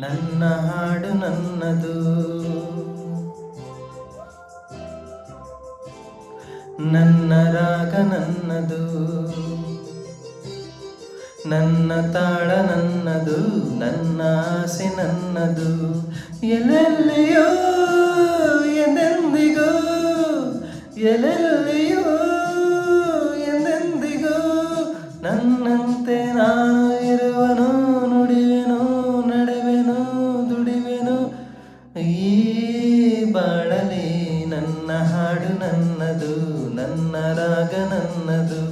ನನ್ನ ಹಾಡು ನನ್ನದು. ನನ್ನ ರಾಗ ನನ್ನದು. ನನ್ನ ತಾಳ ನನ್ನದು, ನನ್ನ ಆಸೆ ನನ್ನದು. ಎಲ್ಲೆಲ್ಲಿಯೋ, ಎಂದೆಂದಿಗೋ ಎಲ್ಲೆಲ್ಲಿಯೋ, ಎಂದೆಂದಿಗೋ, ನನ್ನಂತೆ ನಾನು ಇರುವನು, ನುಡಿವೆನು, ನಡೆವೆನು, ದುಡಿವೆನು. ಈ ಬಾಳಲಿ ನನ್ನ ಹಾಡು ನನ್ನದು, ನನ್ನ ರಾಗ ನನ್ನದು.